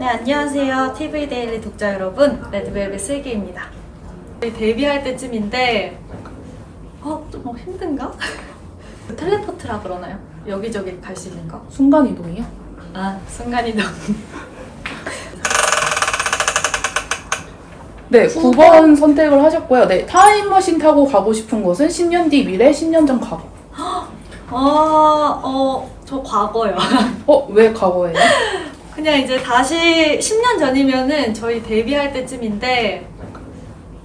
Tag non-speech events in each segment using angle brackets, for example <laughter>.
네, 안녕하세요. TV 데일리 독자 여러분. 레드벨벳 슬기입니다. 저희 데뷔할 때쯤인데, 어, 좀 어, 힘든가? <laughs> 텔레포트라 그러나요? 여기저기 갈 수 있는 거? 순간 이동이요? 아, 순간이동. <laughs> 네, 9번 선택을 하셨고요. 네, 타임머신 타고 가고 싶은 곳은 10년 뒤 미래, 10년 전 과거. <gasps> 어, 어, 저 과거요. 어, 왜 과거예요? <laughs> 그냥 이제 다시 10년 전이면은 저희 데뷔할 때쯤인데,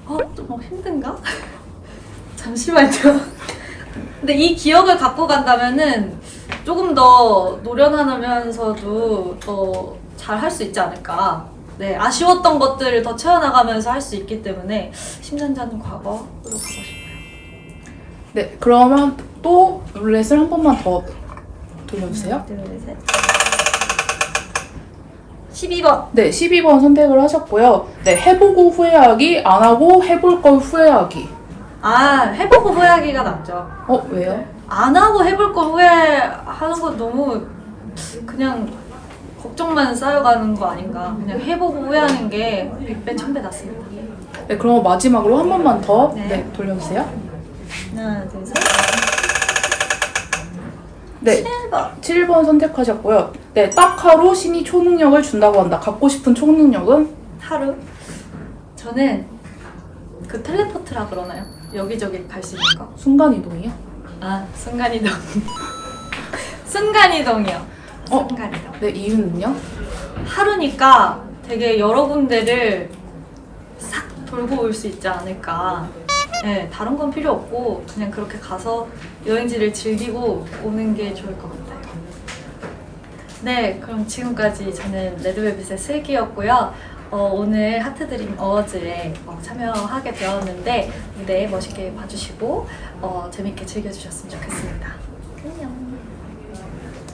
어, 좀 어, 힘든가? <laughs> 잠시만요. 근데 이 기억을 갖고 간다면은 조금 더 노련하면서도 더 잘 할 수 있지 않을까. 네, 아쉬웠던 것들을 더 채워나가면서 할 수 있기 때문에 10년 전 과거로 가고 싶어요. 네, 그러면 또 룰렛을 한 번만 더 돌려주세요. 하나, 둘, 셋. 12번. 네, 12번 선택을 하셨고요. 네, 해보고 후회하기, 안 하고 해볼 걸 후회하기. 아, 해보고 후회하기가 낫죠. 어, 왜요? 안 하고 해볼 거 후회하는 건 너무 그냥 걱정만 쌓여가는 거 아닌가. 그냥 해보고 후회하는 게 100배, 1000배 낫습니다. 네, 그럼 마지막으로 한 번만 더 네. 네, 돌려주세요. 하나, 둘, 셋. 네, 7번. 7번 선택하셨고요. 네, 딱 하루 신이 초능력을 준다고 한다. 갖고 싶은 초능력은? 하루. 저는 그 텔레포트라 그러나요? 여기저기 갈 수 있는 거? 순간 이동이요? 아, 순간이동. <laughs> 순간이동이요. 어? 순간이동. 네, 이유는요? 하루니까 되게 여러 군데를 싹 돌고 올 수 있지 않을까. 네, 다른 건 필요 없고 그냥 그렇게 가서 여행지를 즐기고 오는 게 좋을 것 같아요. 네, 그럼 지금까지 저는 레드벨벳의 슬기였고요. 어, 오늘 하트드림 어워즈에 어, 참여하게 되었는데 무대 멋있게 봐주시고 어, 재밌게 즐겨주셨으면 좋겠습니다. 안녕.